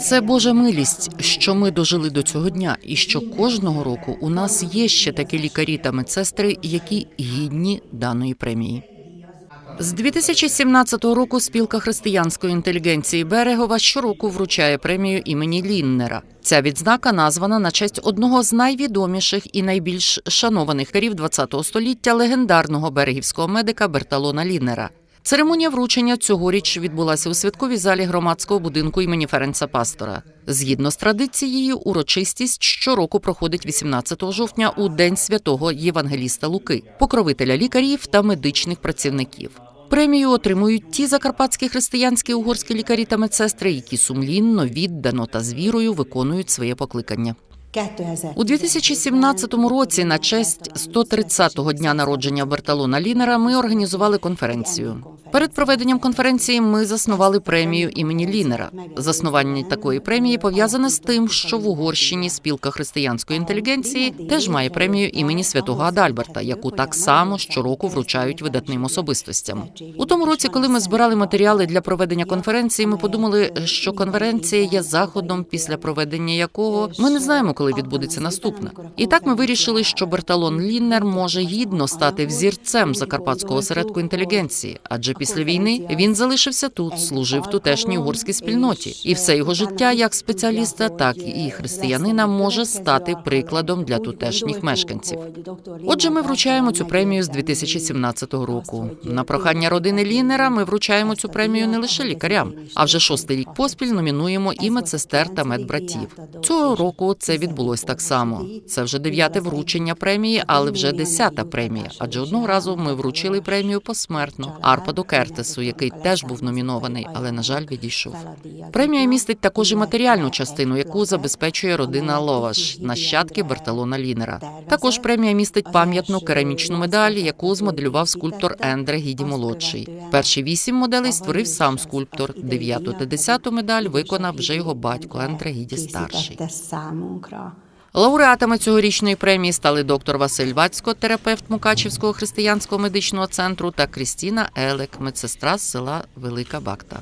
Це Божа милість, що ми дожили до цього дня, і що кожного року у нас є ще такі лікарі та медсестри, які гідні даної премії. З 2017 року спілка християнської інтелігенції Берегова щороку вручає премію імені Ліннера. Ця відзнака названа на честь одного з найвідоміших і найбільш шанованих карів ХХ століття легендарного берегівського медика Берталона Ліннера. Церемонія вручення цьогоріч відбулася у святковій залі громадського будинку імені Ференца Пастора. Згідно з традицією, урочистість щороку проходить 18 жовтня у День святого Євангеліста Луки, покровителя лікарів та медичних працівників. Премію отримують ті закарпатські християнські угорські лікарі та медсестри, які сумлінно, віддано та з вірою виконують своє покликання. У 2017 році, на честь 130-го дня народження Берталона Лінера, ми організували конференцію. Перед проведенням конференції ми заснували премію імені Лінера. Заснування такої премії пов'язане з тим, що в Угорщині спілка християнської інтелігенції теж має премію імені святого Адальберта, яку так само щороку вручають видатним особистостям. У тому році, коли ми збирали матеріали для проведення конференції, ми подумали, що конференція є заходом, після проведення якого ми не знаємо, коли відбудеться наступна. І так ми вирішили, що Берталон Ліннер може гідно стати взірцем закарпатського осередку інтелігенції, адже після війни він залишився тут, служив тутешній угорській спільноті, і все його життя як спеціаліста, так і християнина може стати прикладом для тутешніх мешканців. Отже, ми вручаємо цю премію з 2017 року. На прохання родини Ліннера ми вручаємо цю премію не лише лікарям, а вже шостий рік поспіль номінуємо і медсестер та медбратів. Цього року це відбулось так само. Це вже дев'яте вручення премії, але вже десята премія. Адже одного разу ми вручили премію посмертно Арпаду Кертесу, який теж був номінований, але на жаль відійшов. Премія містить також і матеріальну частину, яку забезпечує родина Ловаш, нащадки Берталона Лінера. Також премія містить пам'ятну керамічну медаль, яку змоделював скульптор Ендре Гіді молодший. Перші вісім моделей створив сам скульптор. Дев'яту та десяту медаль виконав вже його батько Ендре Гіді старший. Лауреатами цьогорічної премії стали доктор Василь Вацько, терапевт Мукачівського християнського медичного центру, та Крістіна Елек, медсестра з села Велика Бакта.